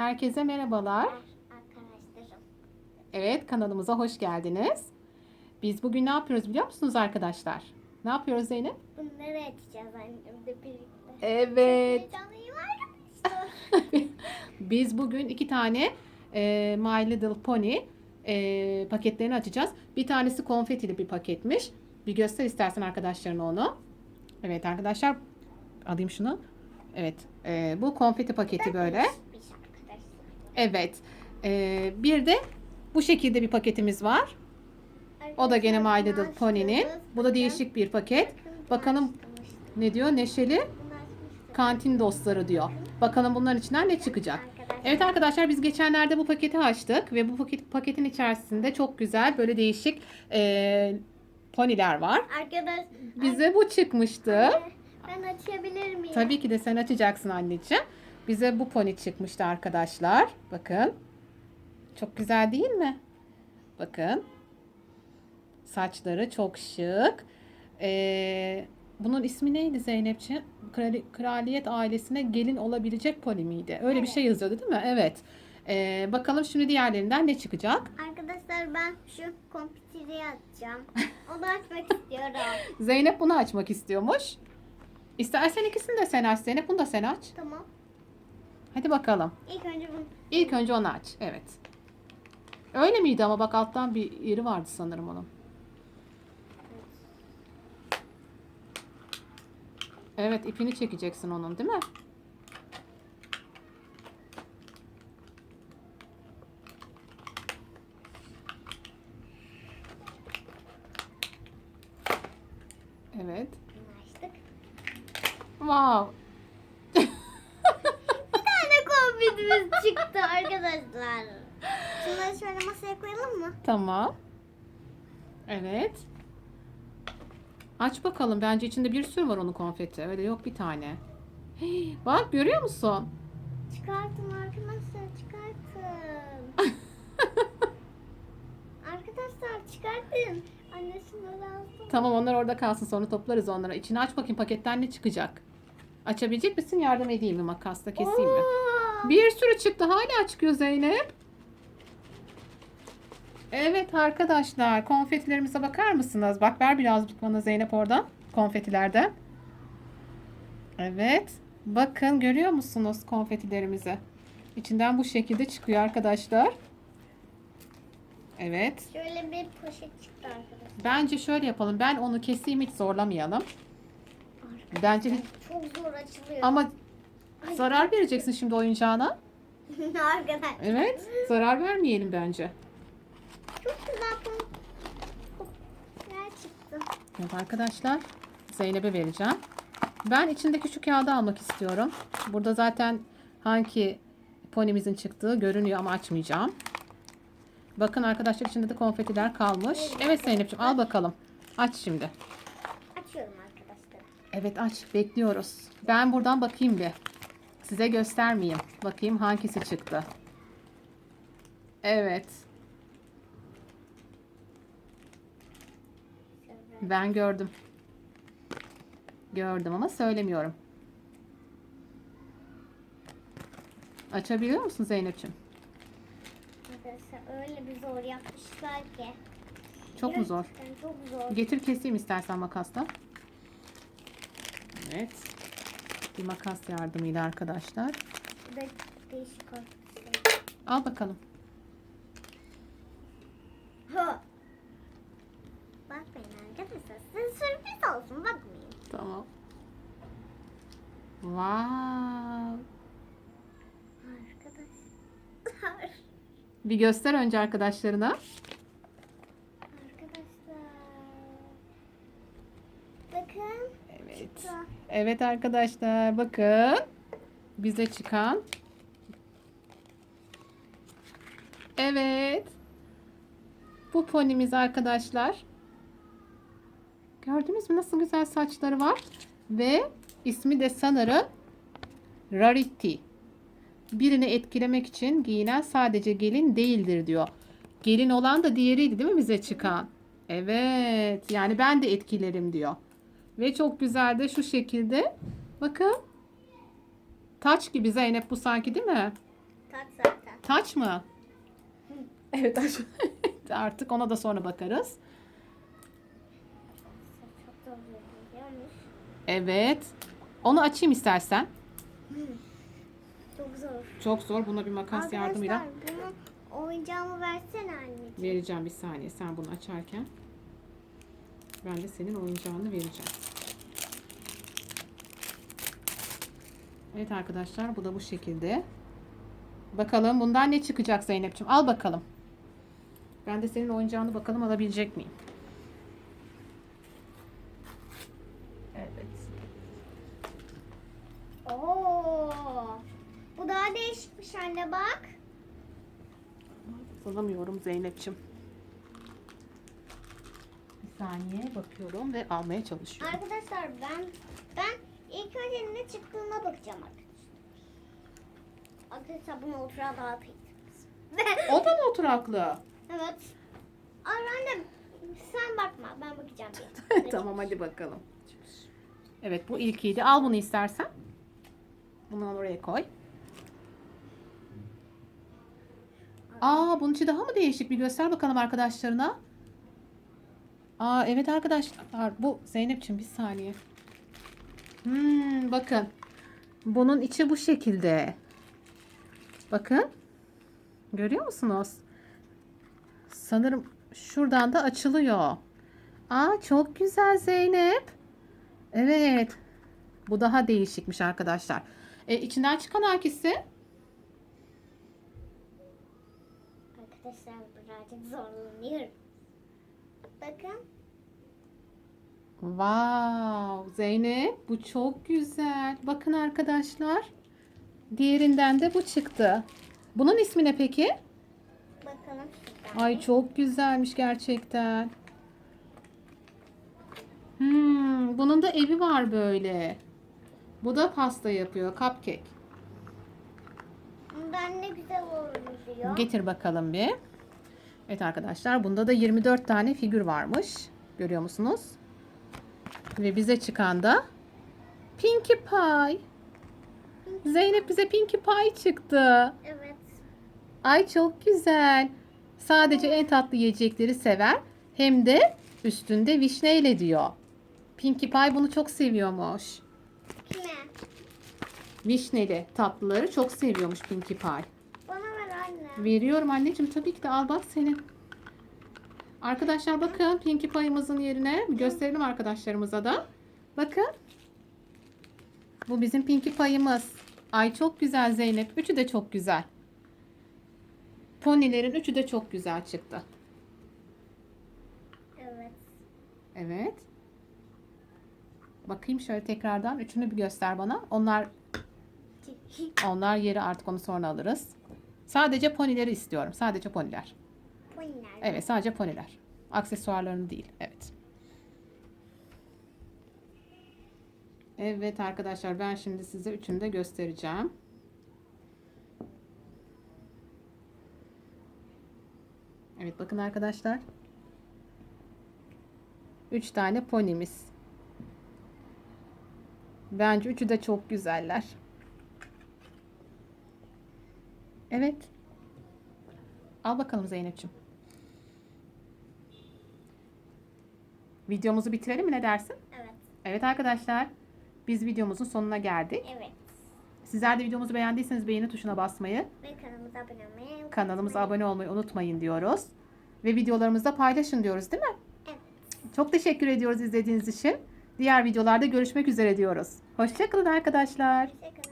Herkese merhabalar. Arkadaşlarım. Evet kanalımıza hoş geldiniz. Biz bugün ne yapıyoruz biliyor musunuz arkadaşlar? Ne yapıyoruz Zeynep? Bunları açacağız annemle birlikte. Evet. Biz bugün iki tane e, My Little Pony e, paketlerini açacağız. Bir tanesi konfetili bir paketmiş. Bir göster istersen arkadaşlarına onu. Evet arkadaşlar alayım şunu. Evet e, bu konfeti paketi böyle. Evet. e, bir de bu şekilde bir paketimiz var. O da gene My Little Pony'nin. Bu da değişik bir paket. Bakalım ne diyor? Neşeli kantin dostları diyor. Bakalım bunların içinden ne çıkacak? Evet arkadaşlar biz geçenlerde bu paketi açtık ve bu paket, paketin içerisinde çok güzel böyle değişik e, poniler var. Arkadaş. Bize bu çıkmıştı. Ben açabilir miyim? Tabii ki de sen açacaksın anneciğim. Bize bu pony çıkmıştı arkadaşlar. Bakın. Çok güzel değil mi? Bakın. Saçları çok şık. Ee, bunun ismi neydi Zeynepciğim? Krali- Kraliyet ailesine gelin olabilecek pony miydi? Öyle bir Evet. şey yazıyordu değil mi? Evet. Ee, bakalım şimdi diğerlerinden ne çıkacak? Arkadaşlar ben şu kompüteri açacağım. Onu açmak istiyorum. Zeynep bunu açmak istiyormuş. İstersen ikisini de sen aç Zeynep. Bunu da sen aç. Tamam. Hadi bakalım. İlk önce bunu İlk önce onu aç. Evet. Öyle miydi ama bak alttan bir yeri vardı sanırım onun. Evet ipini çekeceksin onun değil mi? Evet. açtık. Wow. Bir tane kompütümüz çıktı arkadaşlar. Şunları şöyle masaya koyalım mı? Tamam. Evet. Aç bakalım. Bence içinde bir sürü var onun konfeti. Öyle yok bir tane. Hey, bak görüyor musun? Çıkartın arkadaşlar çıkartın. arkadaşlar çıkartın. Annesine lazım. Tamam onlar orada kalsın sonra toplarız onları. İçini aç bakayım paketten ne çıkacak? Açabilecek misin? Yardım edeyim mi? Makasla keseyim mi? Oo! Bir sürü çıktı. Hala çıkıyor Zeynep. Evet arkadaşlar konfetilerimize bakar mısınız? Bak ver birazcık bana Zeynep oradan. Konfetilerden. Evet. Bakın görüyor musunuz konfetilerimizi? İçinden bu şekilde çıkıyor arkadaşlar. Evet. Şöyle bir poşet çıktı arkadaşlar. Bence şöyle yapalım. Ben onu keseyim hiç zorlamayalım. Bence hiç... Çok zor açılıyor. Ama zarar vereceksin şimdi oyuncağına. arkadaşlar. Evet. Zarar vermeyelim bence. Çok güzel ne çıktı. Evet arkadaşlar Zeynep'e vereceğim. Ben içindeki şu kağıdı almak istiyorum. Burada zaten hangi ponimizin çıktığı görünüyor ama açmayacağım. Bakın arkadaşlar içinde de konfetiler kalmış. Evet Zeynep'ciğim al bakalım. Aç şimdi. Açıyorum arkadaşlar. Evet aç bekliyoruz. Ben buradan bakayım bir. Size göstermeyeyim. Bakayım hangisi çıktı. Evet. Ben gördüm. Gördüm ama söylemiyorum. Açabiliyor musun Zeynep'ciğim? Öyle bir zor yapmışlar ki. Çok mu zor? Gerçekten çok zor. Getir keseyim istersen makasla. Evet. Bir makas yardımıyla arkadaşlar. Değişik. Al bakalım. Ha. Bakmayın arkadaşlar. Size sürpriz olsun bakmayın. Tamam. Wow. Arkadaşlar. Bir göster önce arkadaşlarına. Arkadaşlar. Bakın. Çıktı. Evet arkadaşlar bakın. Bize çıkan. Evet. Bu ponimiz arkadaşlar. Gördünüz mü nasıl güzel saçları var? Ve ismi de sanırım Rarity. Birini etkilemek için giyinen sadece gelin değildir diyor. Gelin olan da diğeriydi değil mi bize çıkan? Evet. Yani ben de etkilerim diyor. Ve çok güzel de şu şekilde. Bakın. Taç gibi Zeynep bu sanki değil mi? Tat zaten. Taç mı? Evet taç. Artık ona da sonra bakarız. Çok zor biliyormuş. Evet. Onu açayım istersen. Çok zor. Çok zor. Buna bir makas yardımıyla Arkadaşlar bunu oyuncağımı versene anneciğim. vereceğim bir saniye. Sen bunu açarken. Ben de senin oyuncağını vereceğim. Evet arkadaşlar bu da bu şekilde. Bakalım bundan ne çıkacak Zeynep'ciğim. Al bakalım. Ben de senin oyuncağını bakalım alabilecek miyim? Evet. Oo. Bu daha değişikmiş anne bak. Alamıyorum Zeynep'ciğim. Bir saniye bakıyorum ve almaya çalışıyorum. Arkadaşlar ben ben ilk önce ne çıktığına bakacağım arkadaşlar. Arkadaşlar bunu oturağa dağıtayım. O da mı oturaklı? evet. Anne sen bakma ben bakacağım. tamam hadi bakalım. Evet bu ilkiydi. Al bunu istersen. Bunu oraya koy. Aa bunun içi daha mı değişik? Bir göster bakalım arkadaşlarına. Aa evet arkadaşlar. Bu Zeynep'ciğim bir saniye. Hmm, bakın. Bunun içi bu şekilde. Bakın. Görüyor musunuz? Sanırım şuradan da açılıyor. Aa çok güzel Zeynep. Evet. Bu daha değişikmiş arkadaşlar. E, içinden çıkan hangisi? Arkadaşlar birazcık zorlanıyorum. Bakın. Wow, Zeynep bu çok güzel. Bakın arkadaşlar. Diğerinden de bu çıktı. Bunun ismi ne peki? Bakalım. Ay çok güzelmiş gerçekten. Hmm, bunun da evi var böyle. Bu da pasta yapıyor, cupcake. Bundan ne güzel olur diyor. Getir bakalım bir. Evet arkadaşlar bunda da 24 tane figür varmış. Görüyor musunuz? Ve bize çıkan da Pinkie Pie. Zeynep bize Pinkie Pie çıktı. Evet. Ay çok güzel. Sadece en tatlı yiyecekleri sever. Hem de üstünde vişneyle diyor. Pinkie Pie bunu çok seviyormuş. Kime? Vişneli tatlıları çok seviyormuş Pinkie Pie. Bana ver anne. Veriyorum anneciğim tabii ki de al bak senin. Arkadaşlar bakın Pinkie Pie'ımızın yerine gösterelim arkadaşlarımıza da. Bakın. Bu bizim Pinkie Pie'ımız. Ay çok güzel Zeynep. Üçü de çok güzel. Ponilerin üçü de çok güzel çıktı. Evet. Evet. Bakayım şöyle tekrardan. Üçünü bir göster bana. Onlar onlar yeri artık onu sonra alırız. Sadece ponileri istiyorum. Sadece poniler. Evet sadece poniler. Aksesuarlarını değil. Evet. Evet arkadaşlar ben şimdi size üçünü de göstereceğim. Evet bakın arkadaşlar. Üç tane ponimiz. Bence üçü de çok güzeller. Evet. Al bakalım Zeynep'ciğim. Videomuzu bitirelim mi ne dersin? Evet. Evet arkadaşlar. Biz videomuzun sonuna geldik. Evet. Sizler de videomuzu beğendiyseniz beğeni tuşuna basmayı, Ve kanalımıza abone olmayı kanalımıza abone olmayı unutmayın diyoruz. Ve videolarımızı da paylaşın diyoruz değil mi? Evet. Çok teşekkür ediyoruz izlediğiniz için. Diğer videolarda görüşmek üzere diyoruz. Hoşçakalın arkadaşlar. Hoşçakalın.